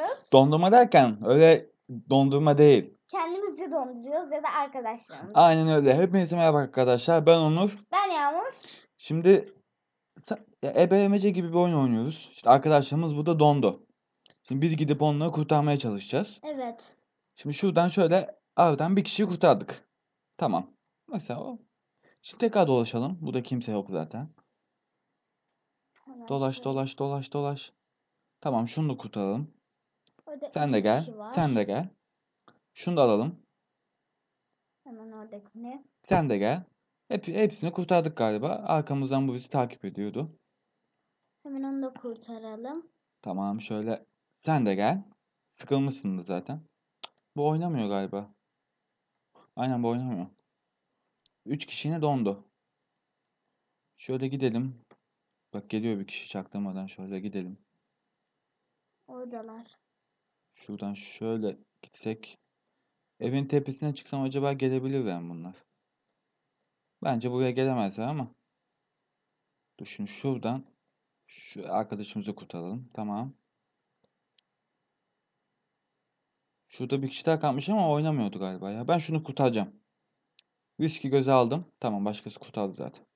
donduruyoruz. Dondurma derken öyle dondurma değil. Kendimizi donduruyoruz ya da arkadaşlarımızı. Aynen öyle. Hepinize merhaba arkadaşlar. Ben Onur. Ben Yağmur. Şimdi ya, ebelemece gibi bir oyun oynuyoruz. İşte arkadaşlarımız burada dondu. Şimdi biz gidip onları kurtarmaya çalışacağız. Evet. Şimdi şuradan şöyle aradan bir kişiyi kurtardık. Tamam. Mesela o. Şimdi tekrar dolaşalım. Burada kimse yok zaten. Dolaş dolaş dolaş dolaş. Tamam şunu da kurtaralım. Orada Sen de gel. Sen de gel. Şunu da alalım. Hemen oradakini. Sen de gel. Hep, hepsini kurtardık galiba. Arkamızdan bu bizi takip ediyordu. Hemen onu da kurtaralım. Tamam şöyle. Sen de gel. Sıkılmışsınız zaten. Bu oynamıyor galiba. Aynen bu oynamıyor. Üç kişi yine dondu. Şöyle gidelim. Bak geliyor bir kişi çaktırmadan şöyle gidelim. Oradalar. Şuradan şöyle gitsek. Evin tepesine çıksam acaba gelebilir mi bunlar? Bence buraya gelemezler ama. Dur şimdi şuradan şu arkadaşımızı kurtaralım. Tamam. Şurada bir kişi daha kalmış ama oynamıyordu galiba ya. Ben şunu kurtaracağım. Riski göze aldım. Tamam başkası kurtardı zaten.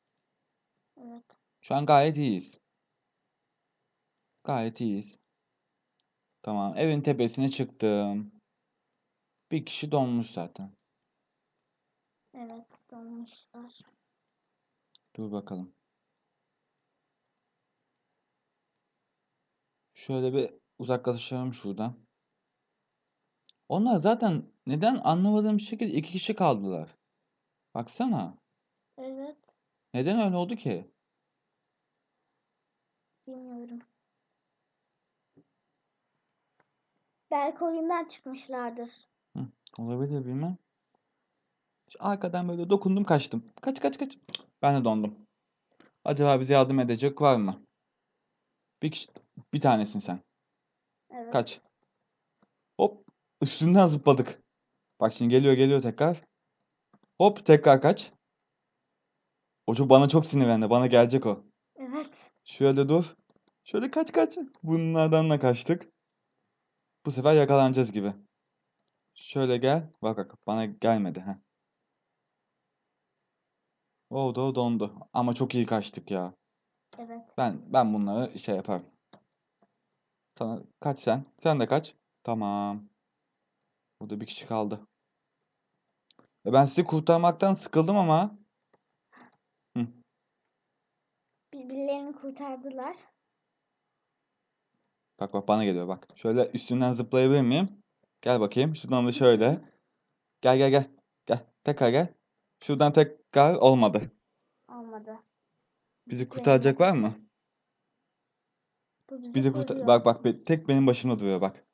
Evet. Şu an gayet iyiyiz. Gayet iyiyiz. Tamam evin tepesine çıktım. Bir kişi donmuş zaten. Evet. Donmuşlar. Dur bakalım. Şöyle bir uzaklaşalım şuradan. Onlar zaten neden anlamadığım şekilde iki kişi kaldılar. Baksana. Evet. Neden öyle oldu ki? Bilmiyorum. Belki oyundan çıkmışlardır. Olabilir bilmem. Arkadan böyle dokundum kaçtım. Kaç kaç kaç. Ben de dondum. Acaba bize yardım edecek var mı? Bir kişi, bir tanesin sen. Evet. Kaç. Hop. Üstünden zıpladık. Bak şimdi geliyor geliyor tekrar. Hop tekrar kaç. O çok bana çok sinirlendi. Bana gelecek o. Evet. Şöyle dur. Şöyle kaç kaç. Bunlardan da kaçtık. Bu sefer yakalanacağız gibi. Şöyle gel. Bak bak bana gelmedi. Heh. Oldu o dondu. Ama çok iyi kaçtık ya. Evet. Ben ben bunları şey yaparım. Sana kaç sen? Sen de kaç. Tamam. Burada bir kişi kaldı. E ben sizi kurtarmaktan sıkıldım ama. Birbirlerini kurtardılar. Bak bak bana geliyor bak. Şöyle üstünden zıplayabilir miyim? Gel bakayım. Şuradan da şöyle. Gel gel gel. Gel. Tekrar gel. Şuradan tekrar olmadı. Olmadı. Bizi kurtaracak var mı? Bu bizi Bizi kurtar... Bak bak be- tek benim başımda duruyor bak.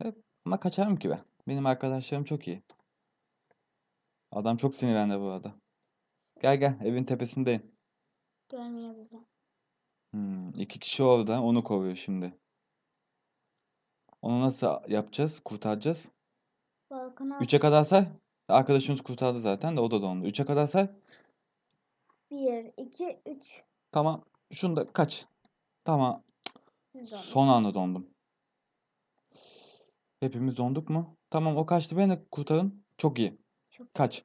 Evet, ama kaçarım ki ben. Benim arkadaşlarım çok iyi. Adam çok sinirlendi bu arada. Gel gel evin tepesindeyim. Görmüyor bizi. Hmm, iki kişi orada onu koruyor şimdi. Onu nasıl yapacağız? Kurtaracağız. Balkona Üçe kadar say. Arkadaşımız kurtardı zaten de o da dondu. Üçe kadar say. 1, 2, 3. Tamam. Şunu da kaç. Tamam. Biz. Son anda dondum. Hepimiz donduk mu? Tamam o kaçtı. Beni de kurtarın. Çok iyi. Çok Kaç.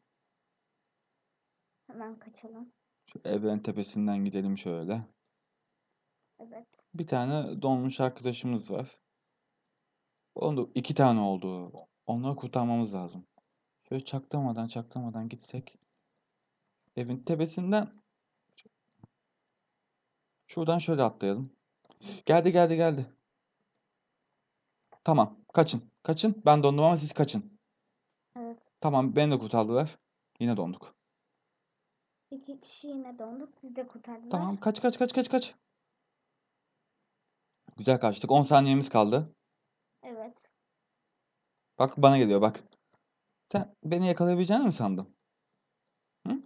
Hemen kaçalım. Şu evin tepesinden gidelim şöyle. Evet. Bir tane donmuş arkadaşımız var. Onu iki tane oldu. Onları kurtarmamız lazım. Şöyle çaktırmadan çaktırmadan gitsek. Evin tepesinden şuradan şöyle atlayalım. Geldi geldi geldi. Tamam kaçın. Kaçın. Ben dondum ama siz kaçın. Evet. Tamam beni de kurtardılar. Yine donduk. İki kişi yine donduk. Biz de kurtardılar. Tamam kaç kaç kaç kaç kaç. Güzel kaçtık. 10 saniyemiz kaldı. Evet. Bak bana geliyor bak. Sen beni yakalayabileceğini mi sandın? Hı?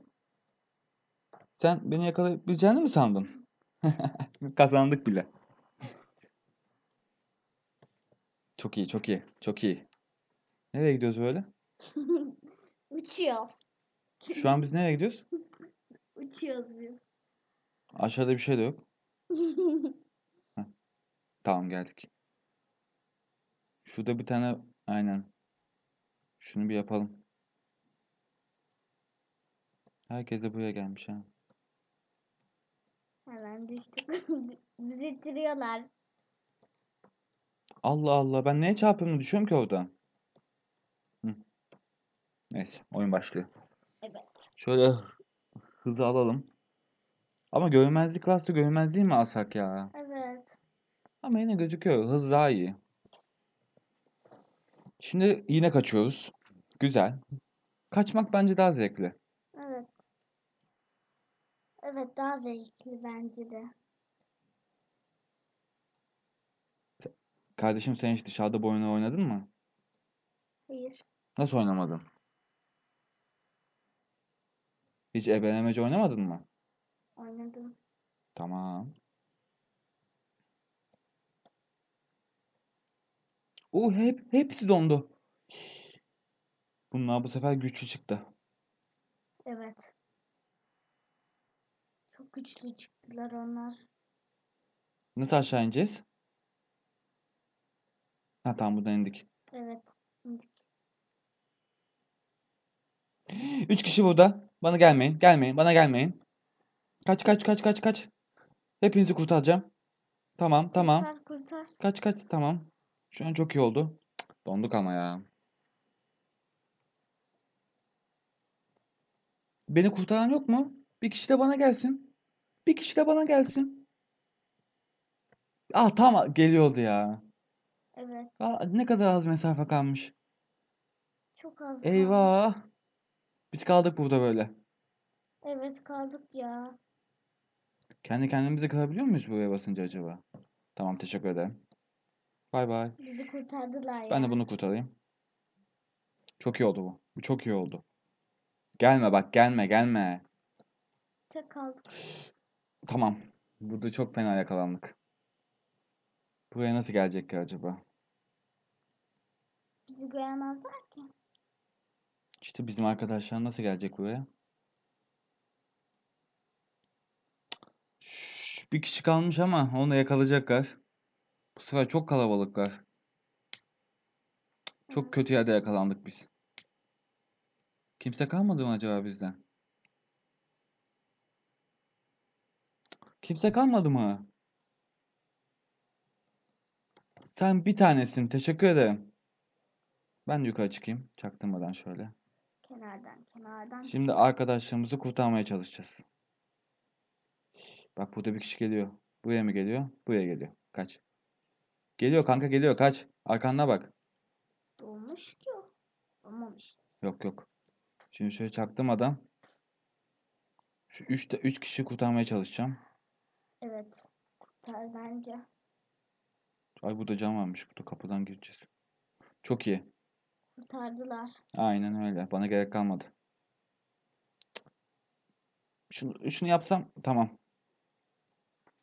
Sen beni yakalayabileceğini mi sandın? Kazandık bile. Çok iyi, çok iyi, çok iyi. Nereye gidiyoruz böyle? Uçuyoruz. Şu an biz nereye gidiyoruz? Uçuyoruz biz. Aşağıda bir şey de yok. Tamam geldik. Şurada bir tane aynen. Şunu bir yapalım. Herkes de buraya gelmiş ha. Hemen düştük. Bizi ittiriyorlar. Allah Allah ben neye çarpıyorum düşüyorum ki oradan. Hı. Neyse oyun başlıyor. Evet. Şöyle hızı alalım. Ama görünmezlik varsa görünmezliği mi alsak ya? Evet. Ama yine gözüküyor. Hız daha iyi. Şimdi yine kaçıyoruz. Güzel. Kaçmak bence daha zevkli. Evet. Evet daha zevkli bence de. Kardeşim sen hiç dışarıda bu oyunu oynadın mı? Hayır. Nasıl oynamadın? Hiç ebelemeci oynamadın mı? Oynadım. Tamam. O hep hepsi dondu. Bunlar bu sefer güçlü çıktı. Evet. Çok güçlü çıktılar onlar. Nasıl aşağı ineceğiz? Ha tamam buradan indik. Evet. Şimdi Üç kişi burada. Bana gelmeyin. Gelmeyin. Bana gelmeyin. Kaç kaç kaç kaç kaç. Hepinizi kurtaracağım. Tamam tamam. Kurtar kurtar. Kaç kaç tamam. Şu an çok iyi oldu. Donduk ama ya. Beni kurtaran yok mu? Bir kişi de bana gelsin. Bir kişi de bana gelsin. Ah tamam geliyordu ya. Evet. Aa, ne kadar az mesafe kalmış. Çok az kalmış. Eyvah. Biz kaldık burada böyle. Evet kaldık ya. Kendi kendimizi kırabiliyor muyuz buraya basınca acaba? Tamam teşekkür ederim. Bay bay. Bizi kurtardılar ya. Ben de bunu kurtarayım. Çok iyi oldu bu. Bu çok iyi oldu. Gelme bak gelme gelme. Tek kaldık. Tamam. Burada çok fena yakalandık. Buraya nasıl gelecek ki acaba? Bizi göremezler ki. İşte bizim arkadaşlar nasıl gelecek buraya? Şşş, bir kişi kalmış ama onu yakalayacaklar. Bu sefer çok kalabalıklar. Çok kötü yerde yakalandık biz. Kimse kalmadı mı acaba bizden? Kimse kalmadı mı? Sen bir tanesin. Teşekkür ederim. Ben de yukarı çıkayım. Çaktırmadan şöyle. Kenardan kenardan. Şimdi arkadaşlarımızı kurtarmaya çalışacağız. Bak burada bir kişi geliyor. Buraya mı geliyor? Buraya geliyor. Kaç. Geliyor kanka geliyor. Kaç. Arkanda bak. Dolmuş ki o. Olmamış. Yok yok. Şimdi şöyle çaktırmadan şu 3 üç kişi kurtarmaya çalışacağım. Evet. Kurtar bence. Ay burada cam varmış. Burada kapıdan gireceğiz. Çok iyi. Kurtardılar. Aynen öyle. Bana gerek kalmadı. Şunu, şunu yapsam tamam.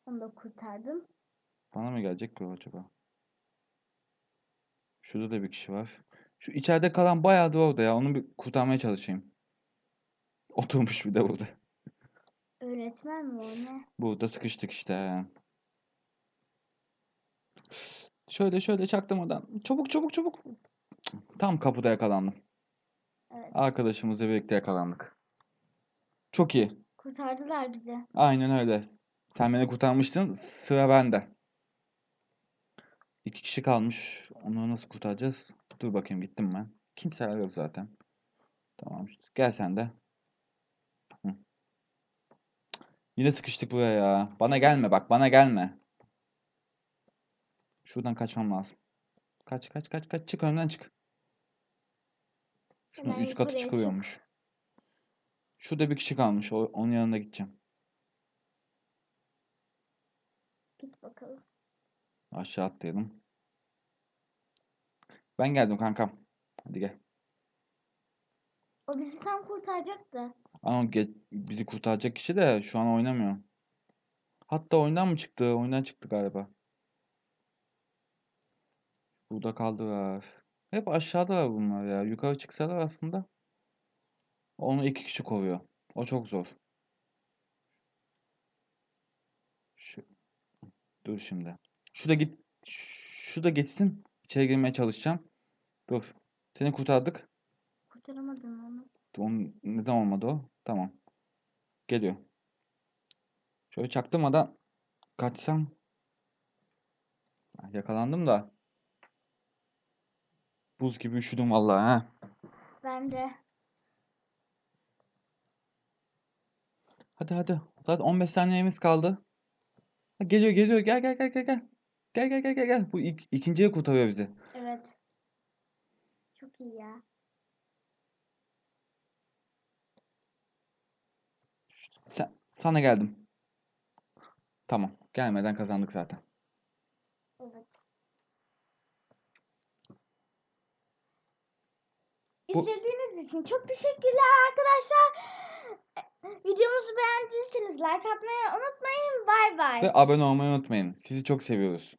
Onu da kurtardım. Bana mı gelecek ki o acaba? Şurada da bir kişi var. Şu içeride kalan bayağı da orada ya. Onu bir kurtarmaya çalışayım. Oturmuş bir de burada. Öğretmen mi o ne? Burada sıkıştık işte. Şöyle şöyle çaktırmadan. Çabuk çabuk çabuk. Tam kapıda yakalandım. Evet. Arkadaşımızla birlikte yakalandık. Çok iyi. Kurtardılar bizi. Aynen öyle. Sen beni kurtarmıştın. Sıra bende. İki kişi kalmış. Onu nasıl kurtaracağız? Dur bakayım gittim ben. Kimseler yok zaten. Tamam. Gel sen de. Hı. Yine sıkıştık buraya ya. Bana gelme bak bana gelme. Şuradan kaçmam lazım. Kaç kaç kaç kaç çık önümden çık. Şunun Hemen üst katı yukarıya çık. çıkılıyormuş. Şurada bir kişi kalmış. O, onun yanına gideceğim. Git bakalım. Aşağı atlayalım. Ben geldim kankam. Hadi gel. O bizi tam kurtaracaktı. Ama ge- bizi kurtaracak kişi de şu an oynamıyor. Hatta oyundan mı çıktı? Oyundan çıktı galiba. Burada kaldılar. Hep aşağıdalar bunlar ya. Yukarı çıksalar aslında. Onu iki kişi koruyor. O çok zor. Şu... Dur şimdi. Şu da git. Şu da gitsin. İçeri girmeye çalışacağım. Dur. Seni kurtardık. Kurtaramadım onu. Onun neden olmadı o? Tamam. Geliyor. Şöyle çaktırmadan kaçsam. Yakalandım da. Buz gibi üşüdüm vallahi ha. Ben de. Hadi hadi. Zaten 15 saniyemiz kaldı. Ha, geliyor geliyor. Gel gel gel gel gel. Gel gel gel gel gel. Bu ilk, ikinciye kurtarıyor bizi. Çok iyi ya. Sen, sana geldim. Tamam. Gelmeden kazandık zaten. Evet. Bu- İzlediğiniz için çok teşekkürler arkadaşlar. Videomuzu beğendiyseniz like atmayı unutmayın. Bay bay. Ve abone olmayı unutmayın. Sizi çok seviyoruz.